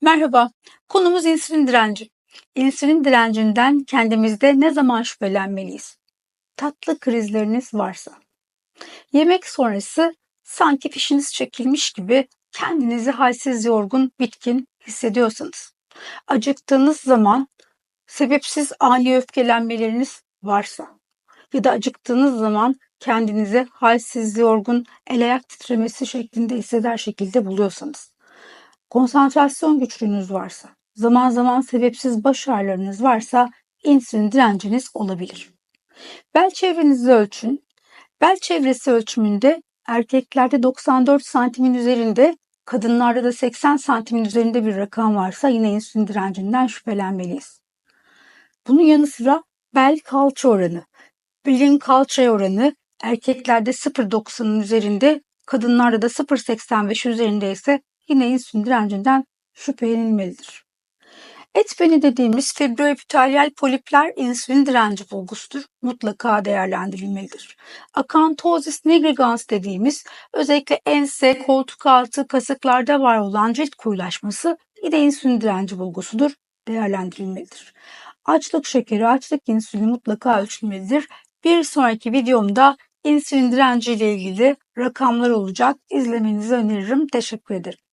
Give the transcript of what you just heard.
Merhaba, konumuz insülin direnci. İnsülin direncinden kendimizde ne zaman şüphelenmeliyiz? Tatlı krizleriniz varsa. Yemek sonrası sanki fişiniz çekilmiş gibi kendinizi halsiz, yorgun, bitkin hissediyorsanız. Acıktığınız zaman sebepsiz ani öfkelenmeleriniz varsa ya da acıktığınız zaman kendinizi halsiz, yorgun, el ayak titremesi şeklinde hisseder şekilde buluyorsanız. Konsantrasyon güçlüğünüz varsa, zaman zaman sebepsiz baş ağrılarınız varsa insülin direnciniz olabilir. Bel çevrenizi ölçün. Bel çevresi ölçümünde erkeklerde 94 santimin üzerinde, kadınlarda da 80 santimin üzerinde bir rakam varsa yine insülin direncinden şüphelenmeliyiz. Bunun yanı sıra bel kalça oranı. Belin kalça oranı erkeklerde 0.90'ın üzerinde, kadınlarda da 0.85 üzerinde ise yine insülin direncinden şüphelenilmelidir. Et beni dediğimiz fibroepitelyal polipler insülin direnci bulgusudur. Mutlaka değerlendirilmelidir. Akantozis nigricans dediğimiz özellikle ense, koltuk altı, kasıklarda var olan cilt koyulaşması yine insülin direnci bulgusudur. Değerlendirilmelidir. Açlık şekeri, açlık insülini mutlaka ölçülmelidir. Bir sonraki videomda insülin direnci ile ilgili rakamlar olacak. İzlemenizi öneririm. Teşekkür ederim.